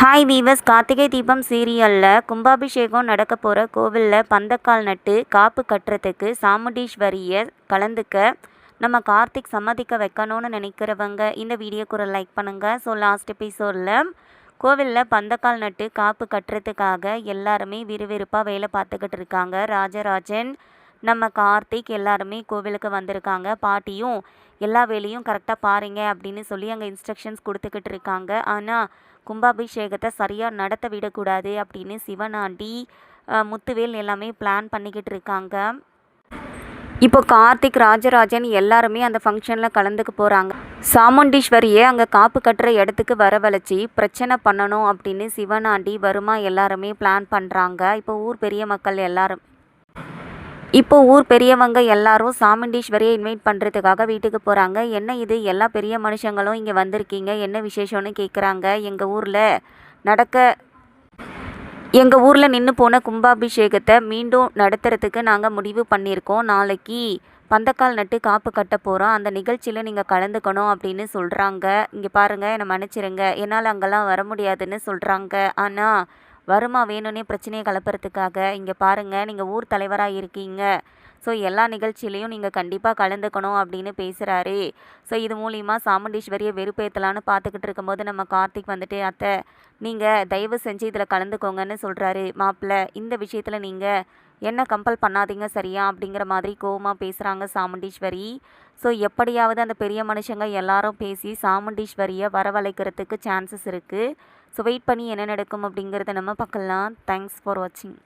Hi viewers Karthigai Deepam சீரியலில் கும்பாபிஷேகம் நடக்க போகிற கோவிலில் பந்தக்கால் நட்டு காப்பு கட்டுறதுக்கு சாமுண்டீஸ்வரியை கலந்துக்க நம்ம கார்த்திக் சம்மதிக்க வைக்கணும்னு நினைக்கிறவங்க இந்த வீடியோக்கு ஒரு லைக் பண்ணுங்கள் ஸோ லாஸ்ட் எபிசோடில் கோவிலில் பந்தக்கால் நட்டு காப்பு கட்டுறதுக்காக எல்லாருமே விறுவிறுப்பாக வேலை பார்த்துக்கிட்டு இருக்காங்க. ராஜராஜன் நம்ம கார்த்திக் எல்லாருமே கோவிலுக்கு வந்திருக்காங்க. பாட்டியும் எல்லா வேலையும் கரெக்டாக பாருங்க அப்படின்னு சொல்லி அங்கே இன்ஸ்ட்ரக்ஷன்ஸ் கொடுத்துக்கிட்டு இருக்காங்க. ஆனால் கும்பாபிஷேகத்தை சரியாக நடத்த விடக்கூடாது அப்படின்னு சிவனாண்டி முத்துவேல் எல்லாமே பிளான் பண்ணிக்கிட்டு இருக்காங்க. இப்போ கார்த்திக் ராஜராஜன் எல்லாருமே அந்த ஃபங்க்ஷனில் கலந்துக்க போகிறாங்க சாமுண்டீஸ்வரியை அங்கே காப்பு கட்டுற இடத்துக்கு வரவழைச்சி பிரச்சனை பண்ணணும் அப்படின்னு சிவனாண்டி வருமா எல்லாருமே பிளான் பண்ணுறாங்க இப்போ ஊர் பெரிய மக்கள் எல்லாரும் இப்போ ஊர் பெரியவங்க எல்லாரும் சாமுண்டீஸ்வரியை இன்வைட் பண்ணுறதுக்காக வீட்டுக்கு போகிறாங்க என்ன இது? எல்லா பெரிய மனுஷங்களும் இங்கே வந்திருக்கீங்க. என்ன விசேஷம்னு கேட்குறாங்க எங்கள் ஊரில் நடக்க எங்கள் ஊரில் நின்று போன கும்பாபிஷேகத்தை மீண்டும் நடத்துறதுக்கு நாங்கள் முடிவு பண்ணியிருக்கோம். நாளைக்கு பந்தக்கால் நட்டு காப்பு கட்ட போகிறோம் அந்த நிகழ்ச்சியில் நீங்கள் கலந்துக்கணும் அப்படின்னு சொல்கிறாங்க இங்கே பாருங்கள் என்னை மன்னிச்சிருங்க. என்னால் அங்கெல்லாம் வர முடியாதுன்னு சொல்கிறாங்க ஆனால் வருமா வேணும்னே பிரச்சனையை கலப்புறதுக்காக இங்கே பாருங்கள் நீங்கள் ஊர் தலைவராக இருக்கீங்க. ஸோ எல்லா நிகழ்ச்சியிலையும் நீங்கள் கண்டிப்பாக கலந்துக்கணும் அப்படின்னு பேசுகிறாரு ஸோ இது மூலிமா சாமுண்டீஸ்வரியை வெறுப்பேற்றலான்னு பார்த்துக்கிட்டு இருக்கும்போது நம்ம கார்த்திக் வந்துட்டு அத்தை நீங்கள் தயவு செஞ்சு இதில் கலந்துக்கோங்கன்னு சொல்கிறாரு மாப்பிள்ளை இந்த விஷயத்தில் நீங்கள் என்ன கம்பல் பண்ணாதீங்க சரியா? அப்படிங்கிற மாதிரி கோவமாக பேசுகிறாங்க சாமுண்டீஸ்வரி. ஸோ எப்படியாவது அந்த பெரிய மனுஷங்க எல்லாரும் பேசி சாமுண்டீஸ்வரியை வரவழைக்கிறதுக்கு சான்சஸ் இருக்குது ஸோ வெயிட் பண்ணி என்ன நடக்கும் அப்படிங்கிறத நம்ம பார்க்கலாம். தேங்க்ஸ் ஃபார் வாட்சிங்